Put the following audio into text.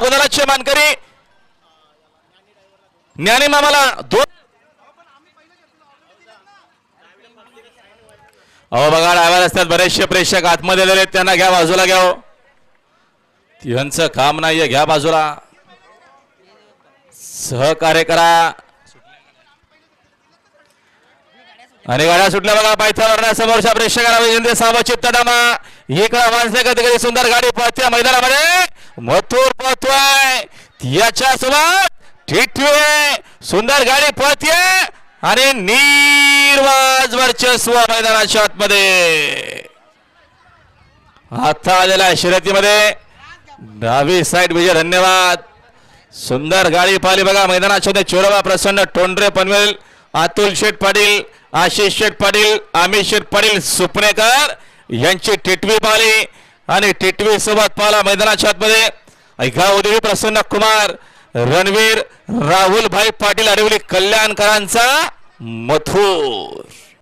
गुलालाचे मानकरी ज्ञानी मामाला दोन अहो बघा डायव्हर असतात बरेचसे प्रेक्षक आतमध्ये आलेले आहेत त्यांना घ्या बाजूला घ्या हो. यांचं काम नाहीये घ्या बाजूला. सहकार्य करा. आणि गाड्या सुटल्या बघा पायथ्यावर समोरच्या प्रेक्षकाला विनंती सावचित तडामा इकडे माणसे कधी कधी सुंदर गाडी पळते मैदानामध्ये. मथुर पळतोय याच्या सोबत ठिठवे सुंदर गाडी पळते आणि निर्वाज वर्चस्व मैदानाच्या आतमध्ये. आता आलेल्या शर्यतीमध्ये. डावी साईड विजय धन्यवाद. सुंदर गाडी पाहिली बघा मैदानाच्या चोरबा प्रसन्न टोंडरे पनवेल अतुल शेठ पाटील आशिष शेठ पाटील अमित शेठ पाटील सुपणेकर यांची टिटवी पाहिली. आणि टिटवी सोबत पाला मैदानाच्या आतमध्ये ऐका उदवी प्रसन्न कुमार रणवीर राहुल भाई पाटील अडवली कल्याणकरांचा मथुर.